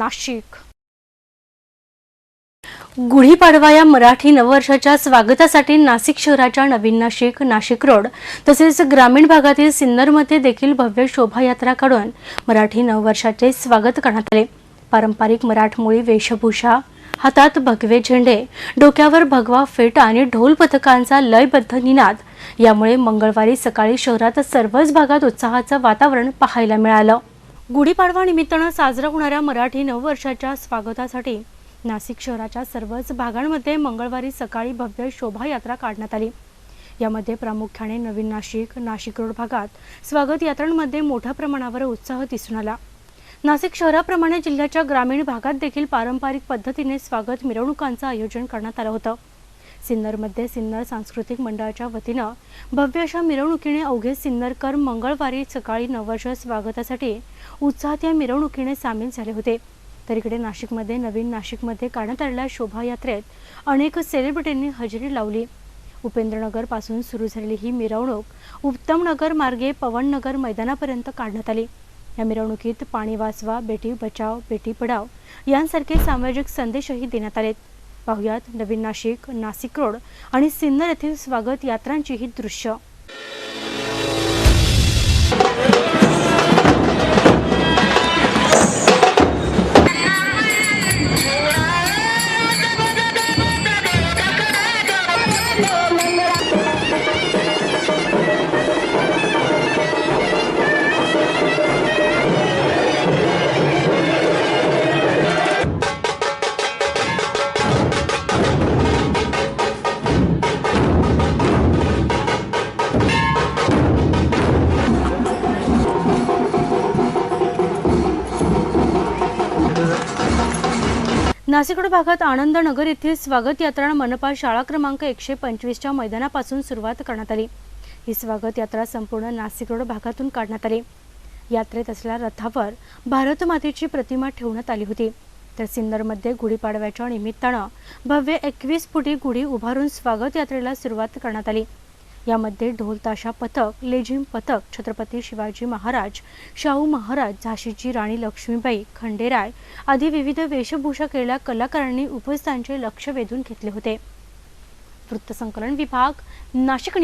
नाशिक. गुढीपाडवा या मराठी नववर्षाच्या स्वागतासाठी नाशिक शहराच्या नवीन नाशिक नाशिक रोड तसेच ग्रामीण भागातील सिन्नरमध्ये देखील भव्य शोभायात्रा काढून मराठी नववर्षाचे स्वागत करण्यात आले. पारंपरिक मराठमोळी वेशभूषा हातात भगवे झेंडे डोक्यावर भगवा फेटा आणि ढोल पथकांचा लयबद्ध निनाद यामुळे मंगळवारी सकाळी शहरात सर्वच भागात उत्साहाचं वातावरण पाहायला मिळालं. गुढीपाडवा निमित्तानं साजरा होणाऱ्या मराठी नववर्षाच्या स्वागतासाठी नाशिक शहराच्या सर्वच भागांमध्ये मंगळवारी सकाळी भव्य शोभायात्रा काढण्यात आली. यामध्ये प्रामुख्याने नवीन नाशिक नाशिक रोड भागात स्वागत यात्रांमध्ये मोठ्या प्रमाणावर उत्साह दिसून आला. नाशिक शहराप्रमाणे जिल्ह्याच्या ग्रामीण भागात देखील पारंपरिक पद्धतीने स्वागत मिरवणुकांचं आयोजन करण्यात आलं होतं. सिन्नरमध्ये सिन्नर सांस्कृतिक मंडळाच्या वतीनं भव्य अशा मिरवणुकीने अवघे सिन्नरकर मंगळवारी सकाळी नववर्ष स्वागतासाठी उत्साहात या मिरवणुकीने सामील झाले होते. तर इकडे नाशिकमध्ये नवीन नाशिकमध्ये काढण्यात आलेल्या शोभायात्रेत अनेक सेलिब्रिटींनी हजेरी लावली. उपेंद्रनगरपासून सुरू झालेली ही मिरवणूक उत्तमनगर मार्गे पवननगर मैदानापर्यंत काढण्यात आली. या मिरवणुकीत पाणी वाचवा बेटी बचाव बेटी पढाव यांसारखे सामाजिक संदेशही देण्यात आलेत. पाहुयात नवीन नाशिक नाशिक रोड आणि सिन्नर येथील स्वागत यात्रांची ही दृश्य. नाशिक भागात आनंदनगर येथील स्वागत यात्रा मनपा शाळा क्रमांक एकशे पंचवीसच्या मैदानापासून सुरुवात करण्यात आली. ही स्वागत यात्रा संपूर्ण नाशिक रोड भागातून काढण्यात आली. यात्रेत असलेल्या रथावर भारत मातेची प्रतिमा ठेवण्यात आली होती. तर सिन्नरमध्ये गुढीपाडव्याच्या निमित्तानं भव्य एकवीस फुटी गुढी उभारून स्वागत यात्रेला सुरुवात करण्यात आली. यामध्ये ढोलताशा पथक लेझिम पथक छत्रपती शिवाजी महाराज शाहू महाराज झाशीची राणी लक्ष्मीबाई खंडेराय आदी विविध वेशभूषा केलेल्या कलाकारांनी उपस्थितांचे लक्ष वेधून घेतले होते. वृत्तसंकलन विभाग नाशिक